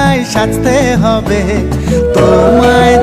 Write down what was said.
পূজায় সাজতে হবে। তোমায়